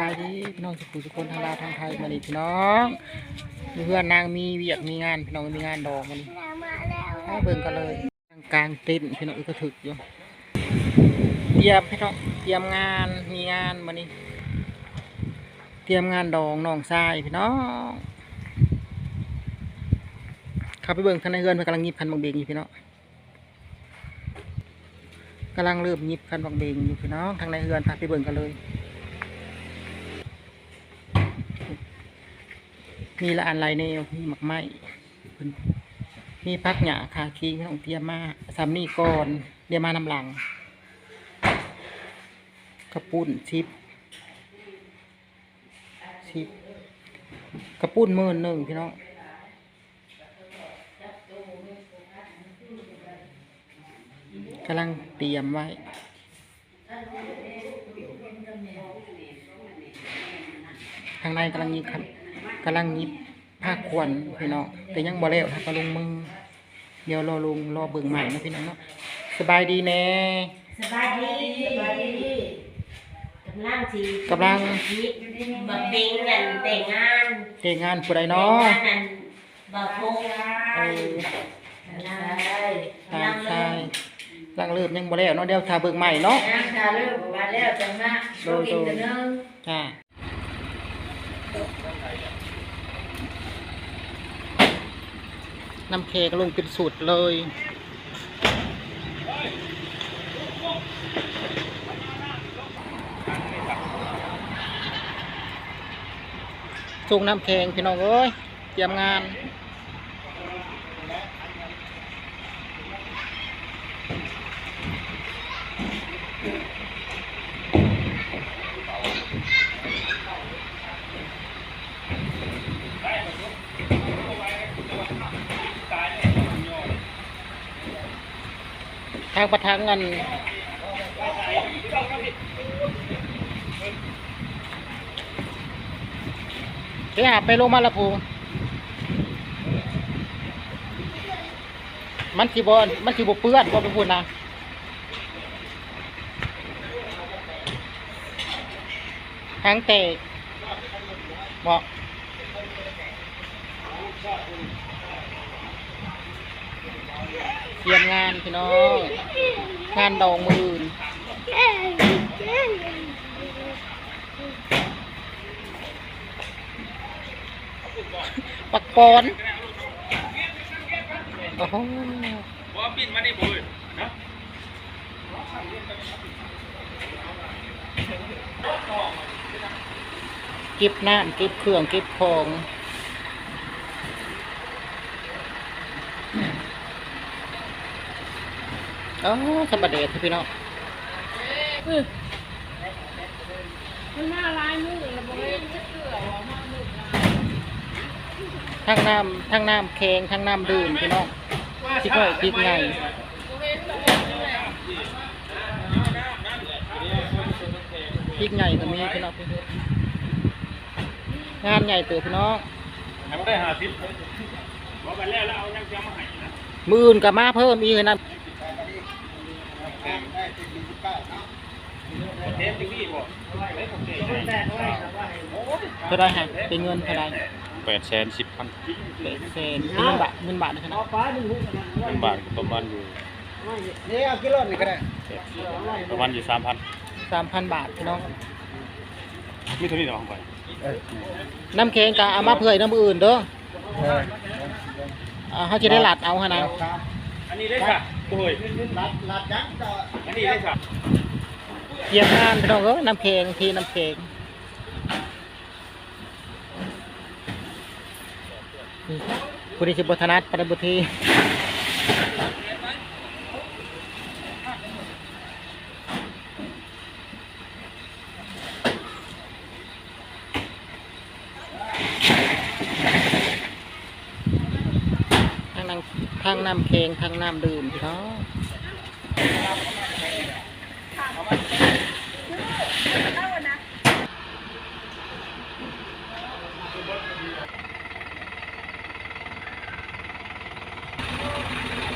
บายดีพี่น้องสุขุสุคนทางลาวทางไทยมานี่พี่น้องเพื่อนนางมีเวียกมีงานพี่น้องมีงานดอกมานี่ให้เบิ่งกันเลยกลางเต็นท์พี่น้องกกระถึกอยู่เตรียมพี่น้องเตรียมงานมีงานมานี่เตรียมงานดองน้องทรายพี่น้องข้าไปเบิ่งทางในเฮือนเพิ่นกำลังหยิบคันบางเบงอยู่พี่น้องกำลังเริ่มหยิบคันบางเบงอยู่พี่น้องทางในเฮือนพาไปเบิ่งกันเลย มีละอันไรแนวมีหมักไม้มีพักหยาคาคีไม่ต้องเตียมมาซัมนี่ก่อนเตรียมานำหลังกระปุ้นชิปชิปกระปุ้นมื่นหนึ่งพี่น้องกำลังเตรียมไว้ทางในกำลังยิบครับำลังยิบผ้าควนพี่น้องแต่ยังบ่แล้วถ้าก็ลงมือเดี๋ยวรอลงรอเบิ่งใหม่นะพี่น้องเนาะสบายดีแน่สบายดีสบายดีกำลังสิกำลังคิดบักเต็งกันแต่งงานเก่งงานผู้ใดแต่งเนาะงานนั่นบ่ทงเออได้ทากำลังงชาเริ่ยมกำลังเริ่มยังบ่แล้วเนาะเดี๋ยวถ้าเบิ่งใหม่เนาะน้ำชาเริ่มมาแล้วจังมาโดบ่ยกินกันเนึงจ้า น้ำแข็งลงเป็นสูตรเลยส่งน้ำแข็งพี่น้องเอ้ยเตรียมงานางประทังกันเฮ้ยหาไปลงมาละพูมันสิบอมันสิบเปื้อนบ่ไปพูดนะหางแตกบอก รียมงานพี่น้อง งานดองมืออื่นปักปอนโอ้โหบ่ปิดมาดิบุ้ยนะเก็บน้ำเก็บเครื่องเก็บของ อ๋อสบายเดชพี่น้องมันน่าร้ายมือเลยบอกเลยจะเกลือว่ามามือลายทั้งน้ำทั้งน้ำแข็งทั้งน้ำดื่มพี่น้องคิดว่าคิดไงบอกเลยบอกเลยนี่แหละคิดไงก็มีพี่น้องงานใหญ่เติบพี่น้องให้มันได้หาทิพย์บอกไปแล้วแล้วเอายังจะมาให้นะมืออื่นกับมาเพิ่มอีกนะ เทปที่นี่บ่ได้ผมเทให้เท่าไรฮะเป็นเงินเท่าไรแปดแสนสิบพันเศษเศษเป็นเงินบาทเงินบาทนะครับเป็นบาทก็ประมาณอยู่นี่เอากิโลนี่ก็ได้ประมาณอยู่สามพันสามพันบาทพี่น้องมีเท่านี้เหรอของไปน้ำแข็งกะเอามาเผื่อน้ำอื่นเด้ออ่าเขาจะได้หลัดเอาฮะนะอันนี้ได้ค่ะ บุ้ยรัดรัดยักษ์อันนี้ได้ค่ะเยี่ยมงานพี่น้องเอ้ยน้ำเพลงทีน้ำเพลงคุณชิบทนัดปฏิบุทีงน้ำทั้ง น้ำแข็งทั้งน้ำดื่มพี่น้อง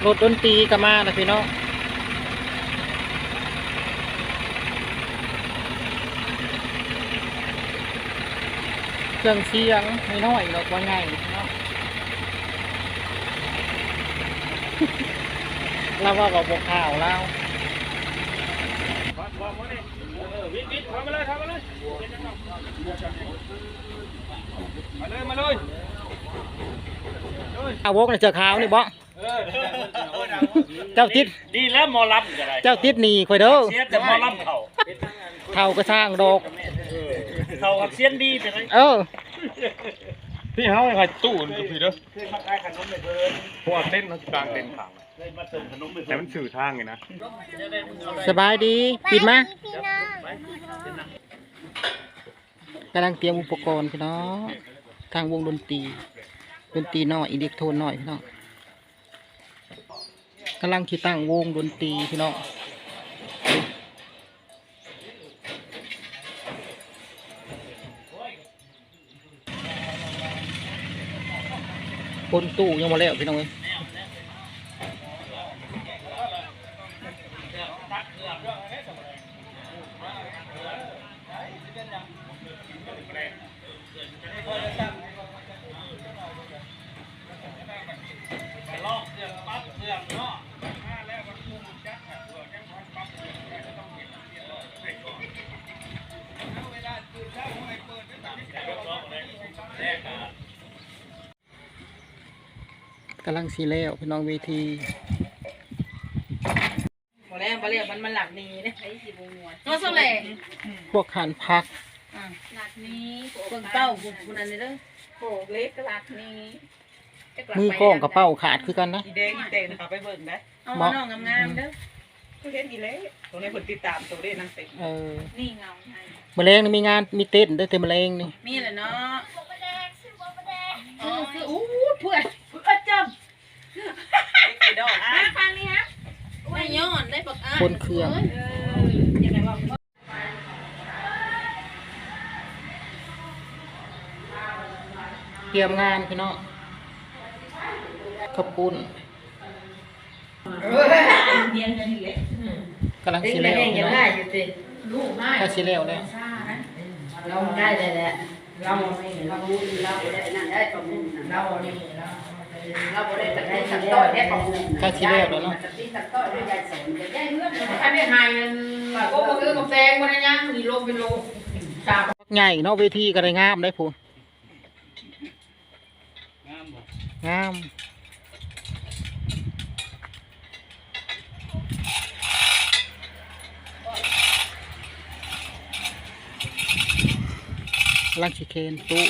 รถดนตรีก็มานะพี่น้องเครื่องเสียงไม่น้อยหรอกว่าไงเนาะ เราว่ากับบกข่าวแล้วมาเลยมาเลยมาเลยเลยอาวกในเจ้าขาวนี่บ่เจ้าติดดีแล้วมอลำจะได้เจ้าติดหนีข่อยเด้อเสียแต่มอลำเขาเท่าก็สร้างดอกเขากับเสียนดีไปเลยเออพี่เฮาให้ตู้นก็พี่เด้อเคยมาขายขนมไปเพิ่นเพราะว่าเต้นมันกลางเต้นขาง แต่มันสื่อทางไงนะสบายดีปิดมกำลังเตรียมอุปกรณ์พี่น้องทางวงดนตรีดนตรีน้อยอิเล็กโทรนน้อยพี่น้องกำลังที่ตั้งวงดนตรีพี่น้องบนตู้ยังมาแล้วพี่น้องเอ้ำลังสีแล้วพี่น้องเวทีพอแล้วพอแล้วมันมันหลักนี้นะไอ้สิบงวดตัวสลงพวกขันพักหลักนี้เบิ่งเป้ากูกูนั่นเลยเด้อโขกเล็กหลักนี้มือโค้งกระเป้าขาดคือกันนะอีแดงอีแดงนะคะไปเบิ่งได้เอาน้องงามๆเด้อผู้เห็นอีเล่ตรงนี้คนติดตามตัวเล่นนั่งเต็มเออนี่เงาไงมะเร็งนี่มีงานมีเต้นได้เต็มมะเร็งนี่มีแหละเนาะอ๋อคืออู้เพื่อนเพื่อนจำไอ้ ดอกอะฟังนี่ฮะได้ย้อนได้ปักอะบนเครื่อง ยังไงว่าเตรียมงานพี่น้องขอบคุณเรียนกันนี่แหละกำลังสีแล้วพี่น้องอยู่ติลูกได้ถ้าสีแล้วแล้วเราได้เลยแหละเราไม่เรารู้เราได้นั่นได้ประมุนเรานี่เรา เราบ่ได้แต่ได้สักต้อยได้ประมุนถ้าสีแล้วแล้วเนาะที่สักต้อยด้วยยายสนจะได้เงื่อนอันนี้หายก็มาคือกับแซงมันยังมีลมเป็นโลสามใหญ่เนาะเวทีก็ได้งามได้ผู้งามกำลังสิเคนตู้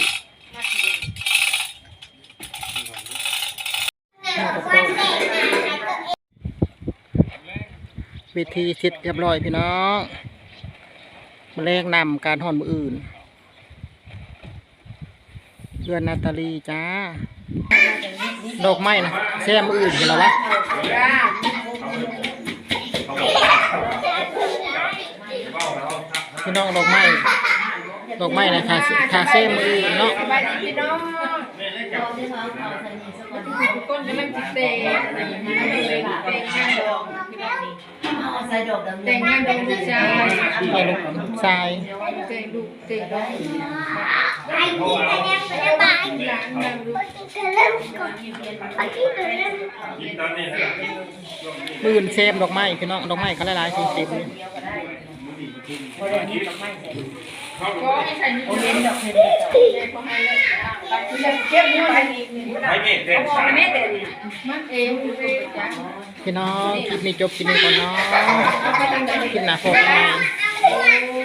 วทีเสร็จเรียบร้อยพี่น้องมาแรงนำการห่อนมืออื่นเพื่อนนาตาลีจ้า ดอกไม้นะแซมมืออื่นกันแล้ววะพี่น้องดอกไม้ดอกไม้นะคาคาเซมมืออื่นเนาะ พี่น้องก้นกำลังจิเตะแต่งงานดอกใส่ดอกดำแต่งงานดอกผู้ชายให้ลูกทรายแต่งลูกแต่งดอกหลานนางลูกมื่นเซมดอกไม้พี่น้องดอกไม้ก็หลายๆสีเต็มเลย ก็ให้ใส่นี่เห็นดอกเห็นดอกก็ให้เลยเก็บไว้อีกนี่ให้เมฆเต้นมันเองเลยจ้ะพี่น้องคลิปนี้จบคลิปนี้ก่อนเนาะคลิปหน้าพบกัน